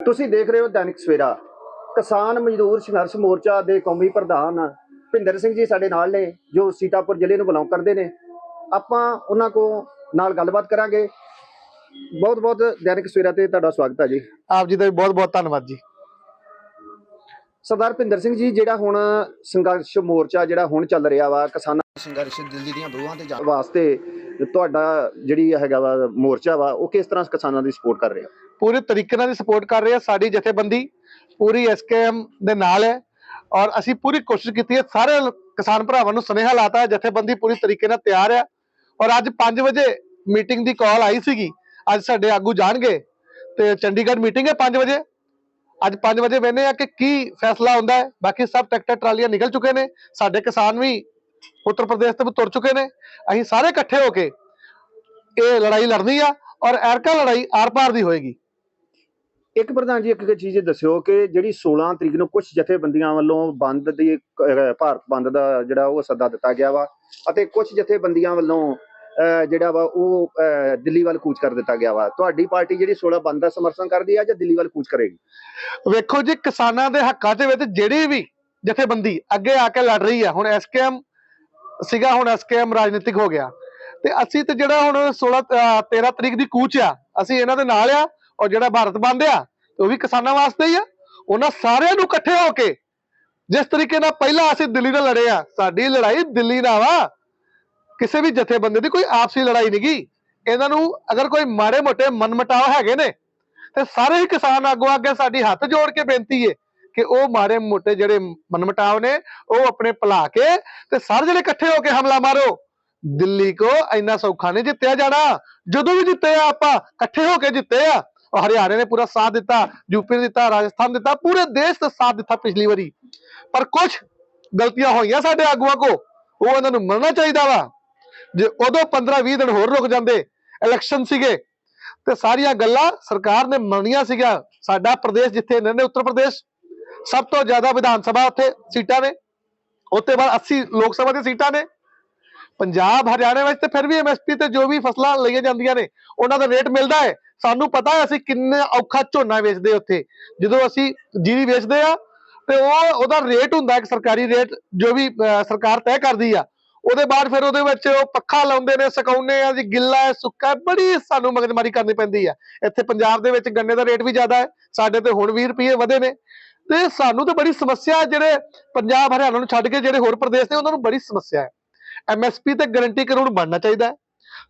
ਤੁਸੀਂ ਦੇਖ ਰਹੇ ਹੋ ਦੈਨਿਕ ਸਵੇਰਾ। ਕਿਸਾਨ ਮਜ਼ਦੂਰ ਸੰਘਰਸ਼ ਮੋਰਚਾ ਦੇ ਕੌਮੀ ਪ੍ਰਧਾਨ ਭਿੰਦਰ ਸਿੰਘ ਜੀ ਸਾਡੇ ਨਾਲ ਨੇ ਜੋ ਸੀਤਾਪੁਰ ਜ਼ਿਲ੍ਹੇ ਨੂੰ ਬਿਲੋਂਗ ਕਰਦੇ ਨੇ। ਆਪਾਂ ਉਹਨਾਂ ਕੋ ਨਾਲ ਗੱਲਬਾਤ ਕਰਾਂਗੇ। ਬਹੁਤ ਬਹੁਤ ਦੈਨਿਕ ਸਵੇਰਾ ਤੇ ਤੁਹਾਡਾ ਸਵਾਗਤ ਹੈ ਜੀ। ਆਪ ਜੀ ਦਾ ਵੀ ਬਹੁਤ ਬਹੁਤ ਧੰਨਵਾਦ ਜੀ। ਸਰਦਾਰ ਭਿੰਦਰ ਸਿੰਘ ਜੀ ਜਿਹੜਾ ਹੁਣ ਸੰਘਰਸ਼ ਮੋਰਚਾ ਜਿਹੜਾ ਹੁਣ ਚੱਲ ਰਿਹਾ ਵਾ ਕਿਸਾਨਾਂ ਸੰਘਰਸ਼ ਦਿੱਲੀ ਦੀਆਂ ਬਰੂਹਾਂ ਤੇ ਜਾਣ ਵਾਸਤੇ ਤੁਹਾਡਾ ਜਿਹੜੀ ਹੈਗਾ ਵਾ ਮੋਰਚਾ ਵਾ ਉਹ ਕਿਸ ਤਰ੍ਹਾਂ ਕਿਸਾਨਾਂ ਦੀ ਸਪੋਰਟ ਕਰ ਰਿਹਾ? ਪੂਰੇ ਤਰੀਕੇ ਨਾਲ ਸਪੋਰਟ ਕਰ ਰਹੇ ਸਾਡੀ ਜਥੇਬੰਦੀ ਪੂਰੀ ਐਸਕੇਐਮ ਦੇ ਨਾਲ ਹੈ ਔਰ ਅਸੀਂ ਪੂਰੀ ਕੋਸ਼ਿਸ਼ ਕੀਤੀ ਹੈ ਸਾਰੇ ਕਿਸਾਨ ਭਰਾਵਾਂ ਨੂੰ ਸੁਨੇਹਾ ਲਾਤਾ ਹੈ ਜਥੇਬੰਦੀ ਪੂਰੀ ਤਰੀਕੇ ਨਾਲ ਤਿਆਰ ਹੈ ਔਰ ਅੱਜ 5 ਵਜੇ ਮੀਟਿੰਗ ਦੀ ਕਾਲ ਆਈ ਸੀਗੀ ਅੱਜ ਸਾਡੇ ਆਗੂ ਜਾਣਗੇ ਤੇ ਚੰਡੀਗੜ੍ਹ ਮੀਟਿੰਗ ਹੈ 5 ਵਜੇ। ਅੱਜ 5 ਵਜੇ ਵੇਨੇ ਆ ਕਿ ਕੀ ਫੈਸਲਾ ਹੁੰਦਾ ਹੈ ਬਾਕੀ ਸਭ ਟਰੈਕਟਰ ਟਰਾਲੀਆਂ ਨਿਕਲ ਚੁੱਕੇ ਨੇ ਸਾਡੇ ਕਿਸਾਨ ਵੀ ਉੱਤਰ ਪ੍ਰਦੇਸ਼ ਤੋਂ ਵੀ ਤੁਰ ਚੁੱਕੇ ਨੇ। ਅਸੀਂ ਸਾਰੇ ਇਕੱਠੇ ਹੋ ਕੇ ਇਹ ਲੜਾਈ ਲੜਨੀ ਆ ਔਰ ਐਰਕਾ ਲੜਾਈ ਆਰ-ਪਾਰ ਦੀ ਹੋਏਗੀ। ਇੱਕ ਪ੍ਰਧਾਨ ਜੀ ਇੱਕ ਚੀਜ਼ ਦੱਸਿਓ ਕਿ ਜਿਹੜੀ 16 ਤਰੀਕ ਨੂੰ ਕੁਝ ਜਥੇਬੰਦੀਆਂ ਵੱਲੋਂ ਬੰਦ ਦੀ ਅਹ, ਭਾਰਤ ਬੰਦ ਦਾ ਜਿਹੜਾ ਉਹ ਸੱਦਾ ਦਿੱਤਾ ਗਿਆ ਵਾ ਅਤੇ ਕੁਝ ਜਥੇਬੰਦੀਆਂ ਵੱਲੋਂ ਅਹ, ਜਿਹੜਾ ਵਾ ਉਹ ਅਹ, ਦਿੱਲੀ ਵੱਲ ਕੂਚ ਕਰ ਦਿੱਤਾ ਗਿਆ ਵਾ। ਤੁਹਾਡੀ ਪਾਰਟੀ ਜਿਹੜੀ 16 ਬੰਦ ਦਾ ਸਮਰਥਨ ਕਰਦੀ ਆ ਜਾਂ ਦਿੱਲੀ ਵੱਲ ਕੂਚ ਕਰੇਗੀ? ਵੇਖੋ ਜੀ ਕਿਸਾਨਾਂ ਦੇ ਹੱਕਾਂ ਦੇ ਵਿੱਚ ਜਿਹੜੀ ਵੀ ਜਥੇਬੰਦੀ ਅੱਗੇ ਆ ਕੇ ਲੜ ਰਹੀ ਹੈ ਹੁਣ ਐਸਕੇਐਮ ਸੀਗਾ ਹੁਣ ਐਸਕੇਐਮ ਰਾਜਨੀਤਿਕ ਹੋ ਗਿਆ। ਤੇ ਅਸੀਂ ਤੇ ਜਿਹੜਾ ਹੁਣ 16 ਅਹ 13 ਤਰੀਕ ਦੀ ਕੂਚ ਆ, ਅਸੀਂ ਇਹਨਾਂ ਦੇ ਨਾਲ ਆ ਔਰ ਜਿਹੜਾ ਭਾਰਤ ਬੰਦ ਆ ਉਹ ਵੀ ਕਿਸਾਨਾਂ ਵਾਸਤੇ ਹੀ ਆ। ਉਹਨਾਂ ਸਾਰਿਆਂ ਨੂੰ ਇਕੱਠੇ ਹੋ ਕੇ ਜਿਸ ਤਰੀਕੇ ਨਾਲ ਪਹਿਲਾਂ ਅਸੀਂ ਦਿੱਲੀ ਨਾਲ ਲੜੇ ਆ, ਸਾਡੀ ਲੜਾਈ ਦਿੱਲੀ ਨਾਲ ਵਾ ਕਿਸੇ ਵੀ ਜਥੇਬੰਦੀ ਦੀ ਕੋਈ ਆਪਸੀ ਲੜਾਈ ਨਹੀਂਗੀ ਇਹਨਾਂ ਨੂੰ ਅਗਰ ਕੋਈ ਮਾੜੇ ਮੋਟੇ ਮਨਮਟਾਵ ਹੈਗੇ ਨੇ, ਤੇ ਸਾਰੇ ਹੀ ਕਿਸਾਨ ਆਗੂ ਅੱਗੇ ਸਾਡੀ ਹੱਥ ਜੋੜ ਕੇ ਬੇਨਤੀ ਏ ਕਿ ਉਹ ਮਾੜੇ ਮੋਟੇ ਜਿਹੜੇ ਮਨਮਟਾਵ ਨੇ, ਉਹ ਆਪਣੇ ਭੁਲਾ ਕੇ ਤੇ ਸਾਰੇ ਜਿਹੜੇ ਇਕੱਠੇ ਹੋ ਕੇ ਹਮਲਾ ਮਾਰੋ। ਦਿੱਲੀ ਕੋ ਇੰਨਾ ਸੌਖਾ ਨਹੀਂ ਜਿੱਤਿਆ ਜਾਣਾ। ਜਦੋਂ ਵੀ ਜਿੱਤੇ ਆ ਆਪਾਂ, ਇਕੱਠੇ ਹੋ ਕੇ ਜਿੱਤੇ ਆ। ਔਰ ਹਰਿਆਣੇ ਨੇ ਪੂਰਾ ਸਾਥ ਦਿੱਤਾ ਯੂਪੀ ਨੇ ਦਿੱਤਾ, ਰਾਜਸਥਾਨ ਦਿੱਤਾ, ਪੂਰੇ ਦੇਸ਼ ਦਾ ਸਾਥ ਦਿੱਤਾ ਪਿਛਲੀ ਵਾਰੀ। ਪਰ ਕੁਝ ਗਲਤੀਆਂ ਹੋਈਆਂ ਸਾਡੇ ਆਗੂਆਂ ਕੋ, ਉਹ ਉਹਨਾਂ ਨੂੰ ਮੰਨਣਾ ਚਾਹੀਦਾ ਵਾ। ਜੇ ਉਦੋਂ 15 20 ਦਿਨ ਹੋਰ ਰੁਕ ਜਾਂਦੇ, ਇਲੈਕਸ਼ਨ ਸੀਗੇ, ਤੇ ਸਾਰੀਆਂ ਗੱਲਾਂ ਸਰਕਾਰ ਨੇ ਮੰਨੀਆਂ ਸੀਗਾ ਸਾਡਾ ਪ੍ਰਦੇਸ਼ ਜਿੱਥੇ ਇਹਨਾਂ ਨੇ, ਉੱਤਰ ਪ੍ਰਦੇਸ਼। ਸਭ ਤੋਂ ਜ਼ਿਆਦਾ ਵਿਧਾਨ ਸਭਾ ਉੱਥੇ ਸੀਟਾਂ ਨੇ। ਉੱਤੇ ਬਾਅਦ 80 ਲੋਕ ਸਭਾ ਦੀਆਂ ਸੀਟਾਂ ਨੇ। ਪੰਜਾਬ ਹਰਿਆਣਾ ਵਿੱਚ ਤੇ ਫਿਰ ਵੀ ਐਮਐਸਪੀ ਤੇ ਜੋ ਵੀ ਫਸਲਾਂ ਲਈਆਂ ਜਾਂਦੀਆਂ ਨੇ ਉਹਨਾਂ ਦਾ ਰੇਟ ਮਿਲਦਾ ਹੈ। ਸਾਨੂੰ ਪਤਾ ਹੈ ਅਸੀਂ ਕਿੰਨਾ ਔਖਾ ਝੋਨਾ ਵੇਚਦੇ ਉੱਥੇ। ਜਦੋਂ ਅਸੀਂ ਜੀਰੀ ਵੇਚਦੇ ਆ ਤੇ ਉਹ ਉਹਦਾ ਰੇਟ ਹੁੰਦਾ ਇੱਕ ਸਰਕਾਰੀ ਰੇਟ ਜੋ ਵੀ ਅਹ, ਸਰਕਾਰ ਤੈਅ ਕਰਦੀ ਆ। ਉਹਦੇ ਬਾਅਦ ਫਿਰ ਉਹਦੇ ਵਿੱਚ ਉਹ ਪੱਖਾ ਲਾਉਂਦੇ ਨੇ ਸੁਕਾਉਂਦੇ ਆ ਜੀ ਗਿੱਲਾ ਹੈ ਸੁੱਕਾ ਬੜੀ ਸਾਨੂੰ ਮਗਜਮਾਰੀ ਕਰਨੀ ਪੈਂਦੀ ਆ। ਇੱਥੇ ਪੰਜਾਬ ਦੇ ਵਿੱਚ ਗੰਨੇ ਦਾ ਰੇਟ ਵੀ ਜ਼ਿਆਦਾ ਹੈ ਸਾਡੇ ਤੇ ਹੁਣ 20 ਰੁਪਏ ਵਧੇ ਨੇ। ਤੇ ਸਾਨੂੰ ਤਾਂ ਬੜੀ ਸਮੱਸਿਆ ਜਿਹੜੇ ਪੰਜਾਬ, ਹਰਿਆਣਾ ਨੂੰ ਛੱਡ ਕੇ ਜਿਹੜੇ ਹੋਰ ਪ੍ਰਦੇਸ਼ ਨੇ, ਉਹਨਾਂ ਨੂੰ ਬੜੀ ਸਮੱਸਿਆ ਹੈ। ਐਮਐਸਪੀ ਤੇ ਗਾਰੰਟੀ ਕਾਨੂੰਨ ਬਣਨਾ ਚਾਹੀਦਾ ਹੈ।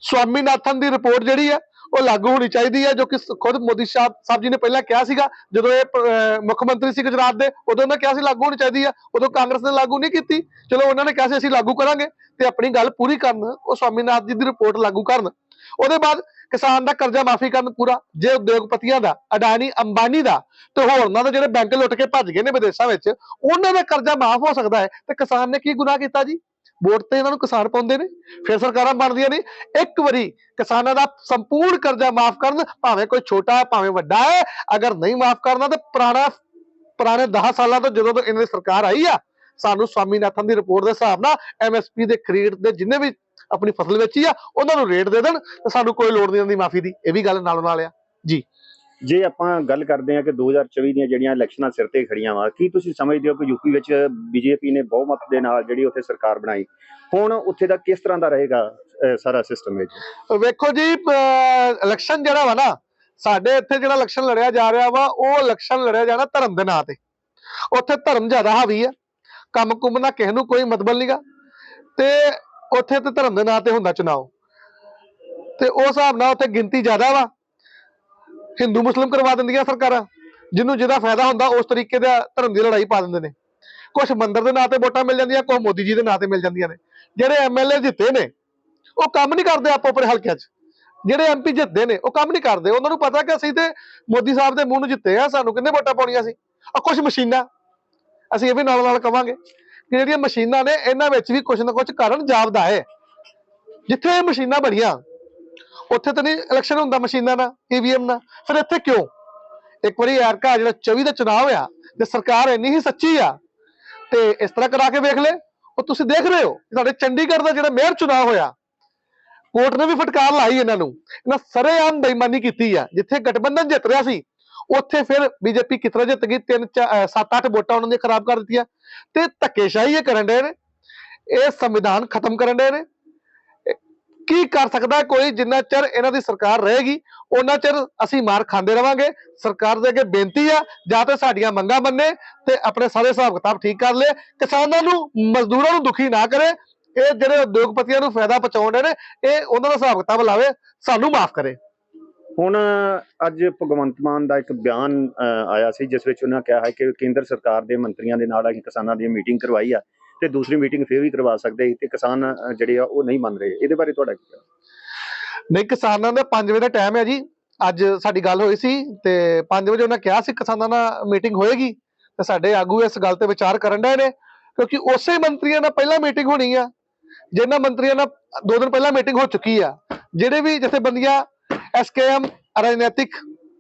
ਸਵਾਮੀਨਾਥਨ ਦੀ ਰਿਪੋਰਟ ਜਿਹੜੀ ਹੈ, ਉਹ ਲਾਗੂ ਹੋਣੀ ਚਾਹੀਦੀ ਹੈ, ਜੋ ਕਿ ਖੁਦ ਮੋਦੀ ਸਾਹਿਬ ਸਾਹਿਬ ਜੀ ਨੇ ਪਹਿਲਾਂ ਕਿਹਾ ਸੀਗਾ, ਜਦੋਂ ਇਹ ਮੁੱਖ ਮੰਤਰੀ ਸੀ ਗੁਜਰਾਤ ਦੇ, ਉਦੋਂ ਉਹਨਾਂ ਕਿਹਾ ਸੀ ਲਾਗੂ ਹੋਣੀ ਚਾਹੀਦੀ ਹੈ। ਉਦੋਂ ਕਾਂਗਰਸ ਨੇ ਲਾਗੂ ਨਹੀਂ ਕੀਤੀ। ਚਲੋ ਉਹਨਾਂ ਨੇ ਕਿਹਾ ਸੀ ਅਸੀਂ ਲਾਗੂ ਕਰਾਂਗੇ ਤੇ ਆਪਣੀ ਗੱਲ ਪੂਰੀ ਕਰਨ, ਉਹ ਸਵਾਮੀਨਾਥ ਜੀ ਦੀ ਰਿਪੋਰਟ ਲਾਗੂ ਕਰਨ। ਉਹਦੇ ਬਾਅਦ ਕਿਸਾਨ ਦਾ ਕਰਜ਼ਾ ਮਾਫੀ ਕਰਨ ਪੂਰਾ, ਜੇ ਉਦਯੋਗਪਤੀਆਂ ਦਾ, ਅਡਾਨੀ ਅੰਬਾਨੀ ਦਾ ਤੇ ਹੋਰਨਾਂ ਦੇ ਜਿਹੜੇ ਬੈਂਕ ਲੁੱਟ ਕੇ ਭੱਜ ਗਏ ਨੇ ਵਿਦੇਸ਼ਾਂ ਵਿੱਚ, ਉਹਨਾਂ ਦਾ ਕਰਜ਼ਾ ਮਾਫ ਹੋ ਸਕਦਾ ਹੈ। ਤੇ ਕਿਸਾਨ ਨੇ ਕੀ ਗੁਨਾਹ ਕੀਤਾ ਜੀ? ਵੋਟ ਤੇ ਇਹਨਾਂ ਨੂੰ ਕਿਸਾਨ ਪਾਉਂਦੇ ਨੇ, ਫਿਰ ਸਰਕਾਰਾਂ ਬਣਦੀਆਂ ਨੇ। ਇੱਕ ਵਾਰੀ ਕਿਸਾਨਾਂ ਦਾ ਸੰਪੂਰਨ ਕਰਜ਼ਾ ਮਾਫ ਕਰਨ, ਭਾਵੇਂ ਕੋਈ ਛੋਟਾ ਹੈ, ਭਾਵੇਂ ਵੱਡਾ ਹੈ, ਅਗਰ ਨਹੀਂ ਮਾਫ ਕਰਨਾ ਤਾਂ ਪੁਰਾਣਾ, ਪੁਰਾਣੇ 10 ਸਾਲਾਂ ਤੋਂ ਜਦੋਂ ਤੋਂ ਇਹਨਾਂ ਦੀ ਸਰਕਾਰ ਆਈ ਆ, ਸਾਨੂੰ ਸਵਾਮੀਨਾਥਨ ਦੀ ਰਿਪੋਰਟ ਦੇ ਹਿਸਾਬ ਨਾਲ ਐਮਐਸਪੀ ਦੇ ਖਰੀਦ ਦੇ ਜਿੰਨੇ ਵੀ ਆਪਣੀ ਫਸਲ ਵੇਚੀ ਆ ਉਹਨਾਂ ਨੂੰ ਰੇਟ ਦੇ ਦੇਣ ਤੇ ਸਾਨੂੰ ਕੋਈ ਲੋੜ ਨਹੀਂ ਦੀ ਮਾਫੀ ਦੀ ਇਹ ਵੀ ਗੱਲ ਨਾਲੋਂ ਨਾਲ ਆ। ਜੇ। ਆਪਾਂ ਗੱਲ ਕਰਦੇ ਹਾਂ ਕਿ 2024 ਦੀਆਂ ਜਿਹੜੀਆਂ ਇਲੈਕਸ਼ਨਾਂ ਸਿਰ ਤੇ ਖੜੀਆਂ ਵਾ ਕੀ ਤੁਸੀਂ ਸਮਝਦੇ ਹੋ ਕਿ ਯੂਪੀ ਵਿੱਚ ਬੀਜੇਪੀ ਨੇ ਬਹੁਮਤ ਦੇ ਨਾਲ ਜਿਹੜੀ ਉੱਥੇ ਸਰਕਾਰ ਬਣਾਈ ਹੁਣ ਉੱਥੇ ਦਾ ਕਿਸ ਤਰ੍ਹਾਂ ਦਾ ਰਹੇਗਾ ਸਾਰਾ ਸਿਸਟਮ ਵਿੱਚ? ਵੇਖੋ ਜੀ ਇਲੈਕਸ਼ਨ ਜਿਹੜਾ ਵਾ ਨਾ ਸਾਡੇ ਇੱਥੇ ਜਿਹੜਾ ਇਲੈਕਸ਼ਨ ਲੜਿਆ ਜਾ ਰਿਹਾ ਵਾ ਉਹ ਇਲੈਕਸ਼ਨ ਲੜਿਆ ਜਾਣਾ ਧਰਮ ਦੇ ਨਾਂ ਤੇ। ਉੱਥੇ ਧਰਮ ਜ਼ਿਆਦਾ ਹਾਵੀ ਆ ਕੰਮ ਕੁੰਮ ਨਾਲ ਕਿਸੇ ਨੂੰ ਕੋਈ ਮਤਲਬ ਨਹੀਂਗਾ ਤੇ ਉੱਥੇ ਤੇ ਧਰਮ ਦੇ ਨਾਂ ਤੇ ਹੁੰਦਾ ਚੁਣਾਵ ਤੇ ਉਸ ਹਿਸਾਬ ਨਾਲ ਉੱਥੇ ਗਿਣਤੀ ਜ਼ਿਆਦਾ ਵਾ। ਹਿੰਦੂ, ਮੁਸਲਿਮ ਕਰਵਾ ਦਿੰਦੀਆਂ ਸਰਕਾਰਾਂ। ਜਿਹਨੂੰ ਜਿਹਦਾ ਫਾਇਦਾ ਹੁੰਦਾ, ਉਸ ਤਰੀਕੇ ਦਾ ਧਰਮ ਦੀ ਲੜਾਈ ਪਾ ਦਿੰਦੇ ਨੇ। ਕੁਝ ਮੰਦਰ ਦੇ ਨਾਂ ਤੇ ਵੋਟਾਂ ਮਿਲ ਜਾਂਦੀਆਂ ਕੁਝ ਮੋਦੀ ਜੀ ਦੇ ਨਾਂ ਤੇ ਮਿਲ ਜਾਂਦੀਆਂ ਨੇ। ਜਿਹੜੇ ਐਮਐਲਏ ਜਿੱਤੇ ਨੇ, ਉਹ ਕੰਮ ਨਹੀਂ ਕਰਦੇ ਆਪੋ ਆਪਣੇ ਹਲਕਿਆਂ 'ਚ। ਜਿਹੜੇ ਐਮਪੀ ਜਿੱਤਦੇ ਨੇ, ਉਹ ਕੰਮ ਨਹੀਂ ਕਰਦੇ। ਉਹਨਾਂ ਨੂੰ ਪਤਾ ਕਿ ਅਸੀਂ ਤੇ ਮੋਦੀ ਸਾਹਿਬ ਦੇ ਮੂੰਹ ਨੂੰ ਜਿੱਤੇ ਆ, ਸਾਨੂੰ ਕਿੰਨੇ ਵੋਟਾਂ ਪਾਉਣੀਆਂ ਸੀ। ਆ ਕੁਝ ਮਸ਼ੀਨਾਂ, ਅਸੀਂ ਇਹ ਵੀ ਨਾਲ ਨਾਲ ਕਵਾਂਗੇ। ਕਿ ਜਿਹੜੀਆਂ ਮਸ਼ੀਨਾਂ ਨੇ, ਇਹਨਾਂ ਵਿੱਚ ਵੀ ਕੁਝ ਨਾ ਕੁਝ ਕਾਰਨ ਜਾਪਦਾ ਹੈ। ਜਿੱਥੇ ਇਹ ਮਸ਼ੀਨਾਂ ਬਣੀਆਂ, ਉੱਥੇ ਤਾਂ ਨਹੀਂ ਇਲੈਕਸ਼ਨ ਹੁੰਦਾ ਮਸ਼ੀਨਾਂ ਨਾਲ ਈਵੀਐਮ ਨਾਲ ਫਿਰ ਇੱਥੇ ਕਿਉਂ? ਇੱਕ ਵਾਰੀ ਐਰਕਾ ਜਿਹੜਾ 24 ਦਾ ਚੁਣਾਵ ਹੋਇਆ, ਤੇ ਸਰਕਾਰ ਇੰਨੀ ਹੀ ਸੱਚੀ ਆ, ਤੇ ਇਸ ਤਰ੍ਹਾਂ ਕਰਾ ਕੇ ਵੇਖ ਲੈ। ਉਹ ਤੁਸੀਂ ਦੇਖ ਰਹੇ ਹੋ ਸਾਡੇ ਚੰਡੀਗੜ੍ਹ ਦਾ ਜਿਹੜਾ ਮੇਅਰ ਚੁਣਾਵ ਹੋਇਆ, ਕੋਰਟ ਨੇ ਵੀ ਫਟਕਾਰ ਲਾਈ ਇਹਨਾਂ ਨੂੰ। ਇਹਨਾਂ ਸਰੇਆਮ ਬੇਈਮਾਨੀ ਕੀਤੀ ਆ, ਜਿੱਥੇ ਗਠਬੰਧਨ ਜਿੱਤ ਰਿਹਾ ਸੀ ਉੱਥੇ ਫਿਰ ਬੀਜੇਪੀ ਕਿਤਰਾ ਜਿੱਤ ਗਈ? ਤਿੰਨ 7-8 ਵੋਟਾਂ ਉਹਨਾਂ ਨੇ ਖਰਾਬ ਕਰ ਦਿੱਤੀਆਂ। ਤੇ ਧੱਕੇਸ਼ਾਹੀ ਇਹ ਕਰਨ ਦੇ ਨੇ। ਇਹ ਸੰਵਿਧਾਨ ਖਤਮ ਕਰਨ ਦੇ ਨੇ। ਕੀ ਕਰ ਸਕਦਾ ਕੋਈ? ਜਿੰਨਾ ਚਿਰ ਇਹਨਾਂ ਦੀ ਸਰਕਾਰ ਰਹੇਗੀ ਉਹਨਾਂ ਚਿਰ ਅਸੀਂ ਮਾਰ ਖਾਂਦੇ ਰਵਾਂਗੇ। ਸਰਕਾਰ ਦੇ ਅੱਗੇ ਬੇਨਤੀ ਆ, ਜਾਂ ਤੇ ਸਾਡੀਆਂ ਮੰਗਾਂ ਮੰਨੇ ਤੇ ਆਪਣੇ ਸਾਰੇ ਹਿਸਾਬ ਕਿਤਾਬ ਠੀਕ ਕਰ ਲਏ। ਕਿਸਾਨਾਂ ਨੂੰ, ਮਜ਼ਦੂਰਾਂ ਨੂੰ ਦੁਖੀ ਨਾ ਕਰੇ। ਇਹ ਜਿਹੜੇ ਉਦਯੋਗਪਤੀਆਂ ਨੂੰ ਫਾਇਦਾ ਪਹੁੰਚਾਉਂਦੇ ਨੇ, ਇਹ ਉਹਨਾਂ ਦਾ ਹਿਸਾਬ ਕਿਤਾਬ ਲਾਵੇ, ਸਾਨੂੰ ਮਾਫ ਕਰੇ। ਹੁਣ ਅੱਜ ਭਗਵੰਤ ਮਾਨ ਦਾ ਇੱਕ ਬਿਆਨ ਆਇਆ ਸੀ, ਜਿਸ ਵਿੱਚ ਉਹਨਾਂ ਕਿਹਾ ਹੈ ਕਿ ਕੇਂਦਰ ਸਰਕਾਰ ਦੇ ਮੰਤਰੀਆਂ ਦੇ ਨਾਲ ਅਸੀਂ ਕਿਸਾਨਾਂ ਦੀ ਮੀਟਿੰਗ ਕਰਵਾਈ ਆ ਤੇ ਦੂਸਰੀ ਮੀਟਿੰਗ ਫੇਰ ਵੀ ਕਰਵਾ ਸਕਦੇ ਸੀ ਤੇ ਕਿਸਾਨ ਜਿਹੜੇ ਆ ਉਹ ਨਹੀਂ ਮੰਨ ਰਹੇ। ਇਹਦੇ ਬਾਰੇ ਤੁਹਾਡਾ ਕੀ ਕਹਿਣਾ? ਨਹੀਂ, ਕਿਸਾਨਾਂ ਦਾ 5 ਵਜੇ ਦਾ ਟਾਈਮ ਹੈ ਜੀ। ਅੱਜ ਸਾਡੀ ਗੱਲ ਹੋਈ ਸੀ ਤੇ 5 ਵਜੇ ਉਹਨਾਂ ਕਿਹਾ ਸੀ ਕਿਸਾਨਾਂ ਨਾਲ ਮੀਟਿੰਗ ਹੋਏਗੀ। ਤੇ ਸਾਡੇ ਆਗੂ ਇਸ ਗੱਲ ਤੇ ਵਿਚਾਰ ਕਰਨ ਡਏ ਨੇ, ਕਿਉਂਕਿ ਉਸੇ ਮੰਤਰੀਆਂ ਨਾਲ ਪਹਿਲਾਂ ਮੀਟਿੰਗ ਹੋਣੀ ਆ, ਜਿਨ੍ਹਾਂ ਮੰਤਰੀਆਂ ਨਾਲ ਦੋ ਦਿਨ ਪਹਿਲਾਂ ਮੀਟਿੰਗ ਹੋ ਚੁੱਕੀ ਆ। ਜਿਹੜੇ ਵੀ ਜਥੇਬੰਦੀਆਂ ਐਸਕੇਐਮ ਰਾਜਨੀਤਿਕ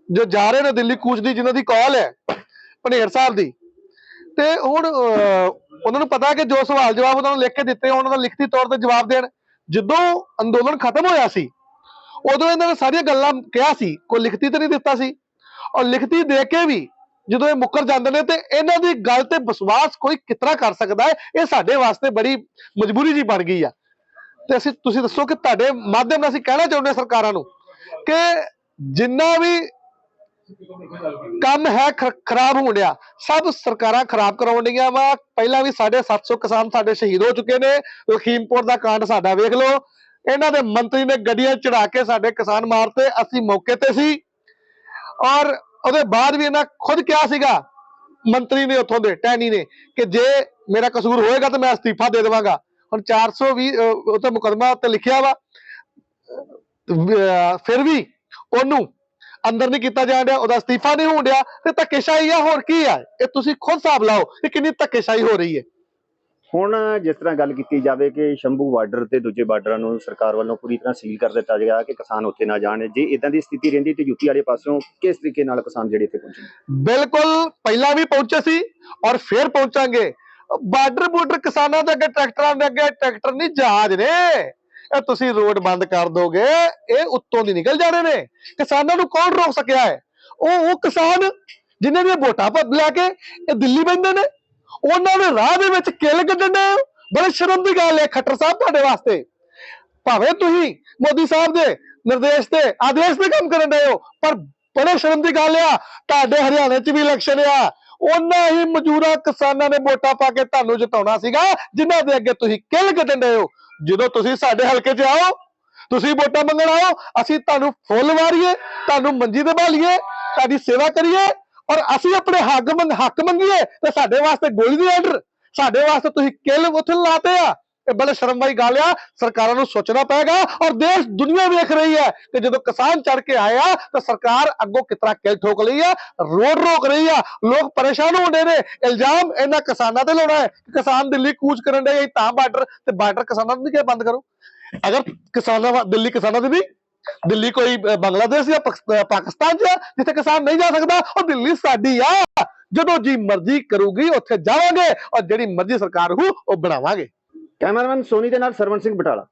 ਜੋ ਜਾ ਰਹੇ ਨੇ ਦਿੱਲੀ ਕੂਚ ਦੀ, ਜਿਨ੍ਹਾਂ ਦੀ ਕਾਲ ਹੈ, ਪਨੇਰ ਸਾਹਿਬ ਦੀ। ਤੇ ਹੁਣ ਉਹਨਾਂ ਨੂੰ ਪਤਾ ਕਿ ਜੋ ਸਵਾਲ ਜਵਾਬ ਉਹਨਾਂ ਨੂੰ ਲਿਖ ਕੇ ਦਿੱਤੇ, ਉਹਨਾਂ ਦਾ ਲਿਖਤੀ ਤੌਰ ਤੇ ਜਵਾਬ ਦੇਣ। ਜਦੋਂ ਅੰਦੋਲਨ ਖਤਮ ਹੋਇਆ ਸੀ, ਉਦੋਂ ਇਹਨਾਂ ਨੇ ਸਾਰੀਆਂ ਗੱਲਾਂ ਕਿਹਾ ਸੀ, ਕੋਈ ਲਿਖਤੀ ਤੇ ਨਹੀਂ ਦਿੱਤਾ ਸੀ। ਔਰ ਲਿਖਤੀ ਦੇ ਕੇ ਵੀ ਜਦੋਂ ਇਹ ਮੁੱਕਰ ਜਾਂਦੇ ਨੇ, ਤੇ ਇਹਨਾਂ ਦੀ ਗੱਲ ਤੇ ਵਿਸ਼ਵਾਸ ਕੋਈ ਕਿਤਨਾ ਕਰ ਸਕਦਾ ਹੈ, ਇਹ ਸਾਡੇ ਵਾਸਤੇ ਬੜੀ ਮਜਬੂਰੀ ਜੀ ਬਣ ਗਈ ਆ। ਤੇ ਅਸੀਂ, ਤੁਸੀਂ ਦੱਸੋ ਕਿ ਤੁਹਾਡੇ ਮਾਧਿਅਮ ਨਾਲ ਅਸੀਂ ਕਹਿਣਾ ਚਾਹੁੰਦੇ ਹਾਂ ਸਰਕਾਰਾਂ ਨੂੰ? ਕਿ ਜਿੰਨਾ ਵੀ ਕੰਮ ਹੈ ਖਰਾਬ ਹੋਣ ਡਿਆ, ਸਭ ਸਰਕਾਰਾਂ ਖਰਾਬ ਕਰਾਉਣ ਡੀਆਂ ਵਾ। ਪਹਿਲਾਂ ਵੀ ਸਾਡੇ ਕਿਸਾਨ ਸਾਡੇ ਸ਼ਹੀਦ ਹੋ ਚੁੱਕੇ ਨੇ। ਲਖੀਮਪੁਰ ਦਾ ਕਾਂਡ ਸਾਡਾ ਵੇਖ ਲਓ। ਇਹਨਾਂ ਦੇ ਮੰਤਰੀ ਨੇ ਗੱਡੀਆਂ ਚੜਾ ਕੇ ਸਾਡੇ ਕਿਸਾਨ ਮਾਰਤੇ, ਅਸੀਂ ਮੌਕੇ ਤੇ ਸੀ। ਔਰ ਉਹਦੇ ਬਾਅਦ ਵੀ ਇਹਨਾਂ ਖੁਦ ਕਿਹਾ ਸੀਗਾ, ਮੰਤਰੀ ਨੇ ਉੱਥੋਂ ਦੇ ਟੈਨੀ ਨੇ, ਕਿ ਜੇ ਮੇਰਾ ਕਸੂਰ ਹੋਏਗਾ ਤਾਂ ਮੈਂ ਅਸਤੀਫਾ ਦੇ ਦੇਵਾਂਗਾ। ਹੁਣ 420 ਉਹ ਉੱਤੇ ਮੁਕਦਮਾ ਤੇ ਲਿਖਿਆ ਵਾ। ਫਿਰ ਵੀ ਉਹਨੂੰ ਅੰਦਰ ਨਹੀਂ ਕੀਤਾ ਜਾ ਰਿਹਾ ਉਹਦਾ ਅਸਤੀਫਾ ਨਹੀਂ ਹੋਣ ਡਿਆ ਤੇ ਧੱਕੇਸ਼ਾਹੀ ਆ ਹੋਰ ਕੀ ਆ? ਇਹ ਤੁਸੀਂ ਖੁਦ ਹਿਸਾਬ ਲਾਓ ਕਿ ਕਿੰਨੀ ਧੱਕੇਸ਼ਾਹੀ ਹੋ ਰਹੀ ਹੈ। ਹੁਣ ਜਿਸ ਤਰ੍ਹਾਂ ਗੱਲ ਕੀਤੀ ਜਾਵੇ ਕਿ ਸ਼ੰਭੂ ਬਾਰਡਰ ਤੇ ਦੂਜੇ ਬਾਰਡਰਾਂ ਨੂੰ ਸਰਕਾਰ ਵੱਲੋਂ ਪੂਰੀ ਤਰ੍ਹਾਂ ਸੀਲ ਕਰ ਦਿੱਤਾ ਗਿਆ ਕਿ ਕਿਸਾਨ ਉੱਥੇ ਨਾ ਜਾਣ ਜੇ ਇਦਾਂ ਦੀ ਸਥਿਤੀ ਰਹਿੰਦੀ ਤੇ ਯੂਪੀ ਵਾਲੇ ਪਾਸੋਂ ਕਿਸ ਤਰੀਕੇ ਨਾਲ ਕਿਸਾਨ ਜਿਹੜੇ ਇੱਥੇ ਪਹੁੰਚੇ? ਬਿਲਕੁਲ ਪਹਿਲਾਂ ਵੀ ਪਹੁੰਚੇ ਸੀ ਔਰ ਫੇਰ ਪਹੁੰਚਾਂਗੇ। ਬਾਰਡਰ ਬੂਡਰ ਕਿਸਾਨਾਂ ਦੇ ਅੱਗੇ ਟਰੈਕਟਰਾਂ ਦੇ ਅੱਗੇ ਟਰੈਕਟਰ ਨਹੀਂ ਜਹਾਜ਼ ਨੇ। ਇਹ ਤੁਸੀਂ ਰੋਡ ਬੰਦ ਕਰ ਦੋਗੇ, ਇਹ ਉੱਤੋਂ ਦੀ ਨਿਕਲ ਜਾਣੇ ਨੇ। ਕਿਸਾਨਾਂ ਨੂੰ ਕੌਣ ਰੋਕ ਸਕਿਆ ਹੈ? ਉਹ ਉਹ ਕਿਸਾਨ ਜਿਨ੍ਹਾਂ ਦੀਆਂ ਵੋਟਾਂ ਪਰ ਲੈ ਕੇ ਇਹ ਦਿੱਲੀ ਬੈਠੇ ਨੇ। ਉਹਨਾਂ ਦੇ ਰਾਹ ਦੇ ਵਿੱਚ ਕਿੱਲ ਕੱਢਣ ਦੇ ਬੜੇ ਸ਼ਰਮ ਦੀ ਗੱਲ ਹੈ ਖੱਟਰ ਸਾਹਿਬ ਤੁਹਾਡੇ ਵਾਸਤੇ। ਭਾਵੇਂ ਤੁਸੀਂ ਮੋਦੀ ਸਾਹਿਬ ਦੇ ਨਿਰਦੇਸ਼ ਤੇ ਆਦੇਸ਼ ਤੇ ਕੰਮ ਕਰਨ ਦੇ ਹੋ, ਪਰ ਬੜੇ ਸ਼ਰਮ ਦੀ ਗੱਲ ਆ। ਤੁਹਾਡੇ ਹਰਿਆਣੇ 'ਚ ਵੀ ਇਲੈਕਸ਼ਨ ਆ। ਉਹਨਾਂ ਹੀ ਮਜ਼ਦੂਰਾਂ ਕਿਸਾਨਾਂ ਨੇ ਵੋਟਾਂ ਪਾ ਕੇ ਤੁਹਾਨੂੰ ਜਿਤਾਉਣਾ ਸੀਗਾ, ਜਿਨ੍ਹਾਂ ਦੇ ਅੱਗੇ ਤੁਸੀਂ ਕਿੱਲ ਕੱਢਣ ਦੇ ਹੋ। ਜਦੋਂ ਤੁਸੀਂ ਸਾਡੇ ਹਲਕੇ 'ਚ ਆਓ, ਤੁਸੀਂ ਵੋਟਾਂ ਮੰਗਣ ਆਓ, ਅਸੀਂ ਤੁਹਾਨੂੰ ਫੁੱਲ ਵਾਰੀਏ, ਤੁਹਾਨੂੰ ਮੰਜੀ ਤੇ ਬਾਲੀਏ, ਤੁਹਾਡੀ ਸੇਵਾ ਕਰੀਏ ਔਰ ਅਸੀਂ ਆਪਣੇ ਹੱਕ ਮੰਗ, ਹੱਕ ਮੰਗੀਏ ਤੇ ਸਾਡੇ ਵਾਸਤੇ ਗੋਲੀ ਦੀ ਆਰਡਰ ਸਾਡੇ ਵਾਸਤੇ ਤੁਸੀਂ ਕਿੱਲ ਉੱਥੇ ਲਾਤੇ ਆ। ਇਹ ਬੜੇ ਸ਼ਰਮ ਵਾਲੀ ਗੱਲ ਆ ਸਰਕਾਰਾਂ ਨੂੰ ਸੋਚਣਾ ਪਏਗਾ ਔਰ ਦੇਸ਼ ਦੁਨੀਆ ਵੇਖ ਰਹੀ ਹੈ ਕਿ ਜਦੋਂ ਕਿਸਾਨ ਚੜ ਕੇ ਆਇਆ ਤਾਂ ਸਰਕਾਰ ਅੱਗੋਂ ਕਿਤਨਾ ਕਿਲ ਠੋਕ ਲਈ ਆ ਰੋਡ ਰੋਕ ਰਹੀ ਆ ਲੋਕ ਪਰੇਸ਼ਾਨ ਹੁੰਦੇ ਨੇ ਇਲਜ਼ਾਮ ਇਹਨਾਂ ਕਿਸਾਨਾਂ ਤੇ ਲਾਉਣਾ ਹੈ ਕਿ ਕਿਸਾਨ ਦਿੱਲੀ ਕੂਚ ਕਰਨ ਦੇ ਤਾਂ ਬਾਰਡਰ ਤੇ ਬਾਰਡਰ ਕਿਸਾਨਾਂ ਨੂੰ ਕਿ ਬੰਦ ਕਰੋ। ਅਗਰ ਕਿਸਾਨਾਂ ਦਿੱਲੀ ਕਿਸਾਨਾਂ ਦੀ ਨਹੀਂ ਦਿੱਲੀ ਕੋਈ ਬੰਗਲਾਦੇਸ਼ ਜਾਂ ਪਾਕਿਸਤਾਨ ਚ ਆ, ਜਿੱਥੇ ਕਿਸਾਨ ਨਹੀਂ ਜਾ ਸਕਦਾ ਉਹ ਦਿੱਲੀ ਸਾਡੀ ਆ। ਜਦੋਂ ਜੀ ਮਰਜ਼ੀ ਕਰੂਗੀ ਉੱਥੇ ਜਾਵਾਂਗੇ ਔਰ ਜਿਹੜੀ ਮਰਜ਼ੀ ਸਰਕਾਰ ਹੋ ਉਹ ਬਣਾਵਾਂਗੇ। ਕੈਮਰਾਮੈਨ ਸੋਨੀ ਦੇ ਨਾਲ ਸਰਵਨ ਸਿੰਘ ਬਟਾਲਾ।